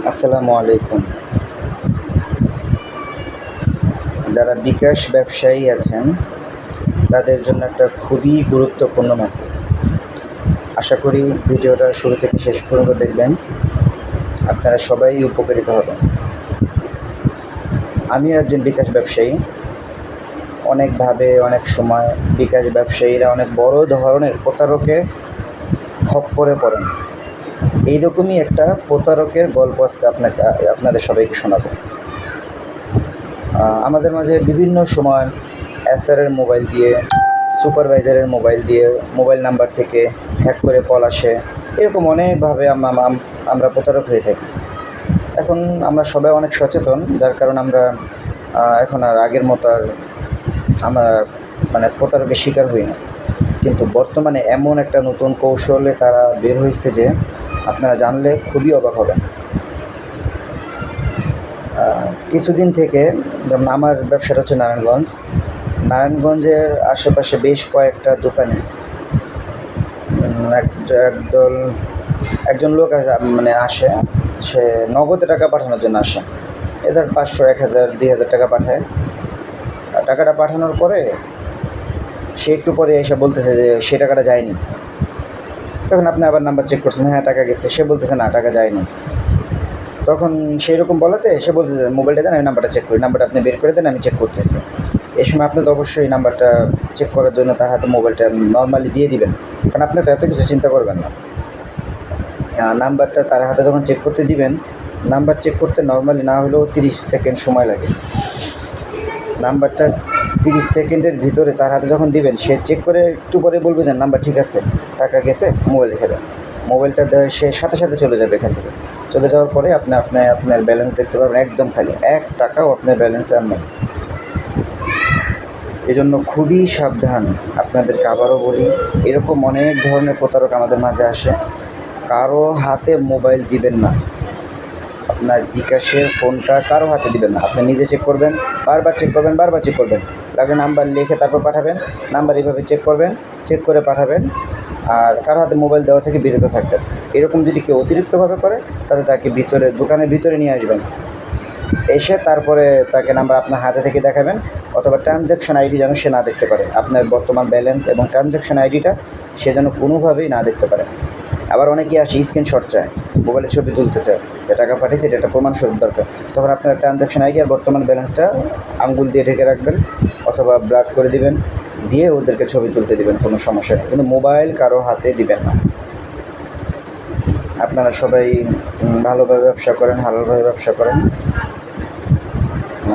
আসসালামু আলাইকুম যারা বিকাশ ব্যবসায়ী আছেন, তাদের জন্য একটা খুবই গুরুত্বপূর্ণ মেসেজ আশা করি ভিডিওটা শুরু থেকে শেষ পর্যন্ত দেখবেন। আপনারা সবাই উপকৃত হবেন। আমিও একজন বিকাশ ব্যবসায়ী। অনেকভাবে, অনেক সময় বিকাশ ব্যবসায়ীরা অনেক বড় ধরনের প্রতারকে খপ করে পড়েন। এইরকমই একটা প্রতারকের গল্প আজকে আপনাকে, আপনাদের সবাইকে শোনাবো। আমাদের মাঝে বিভিন্ন সময় এসআরের মোবাইল দিয়ে সুপারভাইজারের মোবাইল দিয়ে মোবাইল নাম্বার থেকে হ্যাক করে কল আসে। এরকম অনেকভাবে আম- আম- আম- আমরা প্রতারক হয়ে থাকি। এখন আমরা সবাই অনেক সচেতন, যার কারণ আমরা এখন আর আগের মতো আর আমরা মানে প্রতারকের শিকার হই না। কিন্তু বর্তমানে এমন একটা নতুন কৌশলে তারা বের হয়েছে যে আপনারা জানলে খুবই অবাক হবেন। কিছুদিন থেকে যেমন আমার ব্যবসাটা হচ্ছে নারায়ণগঞ্জ, নারায়ণগঞ্জের আশেপাশে বেশ কয়েকটা দোকানে এক- একদল, একজন লোক মানে আসে, সে নগদে টাকা পাঠানোর জন্য আসে। এদের পাঁচশো, এক হাজার, দুই হাজার টাকা পাঠায়। টাকাটা পাঠানোর পরে সে একটু পরে এসে বলতেছে যে সে টাকাটা যায়নি। তখন আপনি আবার নাম্বার চেক করছেন হ্যাঁ টাকা গেছে। সে বলতেছে, না, টাকা যায়নি। তখন সেই রকম বলাতে সে বলতেছে, মোবাইলটা দেন, আমি নাম্বারটা চেক করি। নাম্বারটা আপনি বের করে দেন, আমি চেক করতেছি। এই সময় আপনি তো অবশ্যই নাম্বারটা চেক করার জন্য তার হাতে মোবাইলটা নর্মালি দিয়ে দিবেন। কারণ আপনি তো এত কিছু চিন্তা করবেন না। নাম্বারটা তার হাতে যখন চেক করতে দিবেন নাম্বার চেক করতে নর্মালি না হলেও তিরিশ সেকেন্ড সময় লাগে। নাম্বারটা তিরিশ সেকেন্ডের ভিতরে তার হাতে যখন দিবেন, সে চেক করে একটু পরে বলবে যে, নাম্বার ঠিক আছে, টাকা গেছে মোবাইল রেখে দেন। মোবাইলটা সে সাথে সাথে চলে যাবে এখান থেকে। চলে যাওয়ার পরে আপনি আপনার আপনার ব্যালেন্স দেখতে পারবেন একদম খালি। এক টাকাও আপনার ব্যালেন্সে আর নেই। এজন্য খুবই সাবধান আপনাদেরকে আবারও বলি, এরকম অনেক ধরনের প্রতারক আমাদের মাঝে আসে। কারও হাতে মোবাইল দিবেন না। আপনার বিকাশের ফোনটা কারও হাতে দিবেন না। আপনি নিজে চেক করবেন, বারবার চেক করবেন, বারবার চেক করবেন। লাগলে নাম্বার লিখে তারপর পাঠাবেন। নাম্বার এইভাবে চেক করবেন চেক করে পাঠাবেন। আর কারও হাতে মোবাইল দেওয়া থেকে বিরত থাকবেন। এরকম যদি কেউ অতিরিক্তভাবে করে, তাহলে তাকে ভিতরে, দোকানের ভিতরে নিয়ে আসবেন। এসে তারপরে তাকে নাম্বার আপনার হাতে থেকে দেখাবেন, অথবা ট্রানজ্যাকশন আইডি যেন সে না দেখতে পারে। আপনার বর্তমান ব্যালেন্স এবং ট্রানজ্যাকশন আইডিটা সে যেন কোনোভাবেই না দেখতে পারে। আবার অনেকে আসে স্ক্রিনশট চায় মোবাইলে ছবি তুলতে চায়, যে টাকা পাঠিয়েছে, এটা একটা প্রমাণ স্বরূপ দরকার। তখন আপনার ট্রানজ্যাকশন আইডি আর বর্তমান ব্যালেন্সটা আঙ্গুল দিয়ে ঢেকে রাখবেন, অথবা ব্লাড করে দিবেন, দিয়ে ওদেরকে ছবি তুলতে দিবেন, কোনো সমস্যা নেই। কিন্তু মোবাইল কারও হাতে দিবেন না। আপনারা সবাই ভালোভাবে ব্যবসা করেন, হালালভাবে ব্যবসা করেন।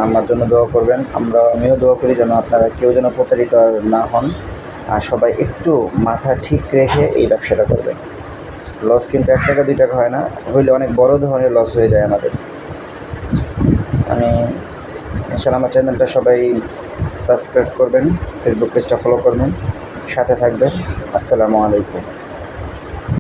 আমার জন্য দোয়া করবেন। আমরা, আমিও দোয়া করি যেন আপনারা কেউ যেন প্রতারিত আর না হন। আর সবাই একটু মাথা ঠিক রেখে এই ব্যবসাটা করবেন। লস কিন্তু এক টাকা, দুই টাকা হয় না। হইলে অনেক বড় ধরনের লস হয়ে যায় আমাদের। আমি ইনশাল্লাহ আমার চ্যানেলটা সবাই সাবস্ক্রাইব করবেন ফেসবুক পেজটা ফলো করবেন, সাথে থাকবেন। আসসালামু আলাইকুম।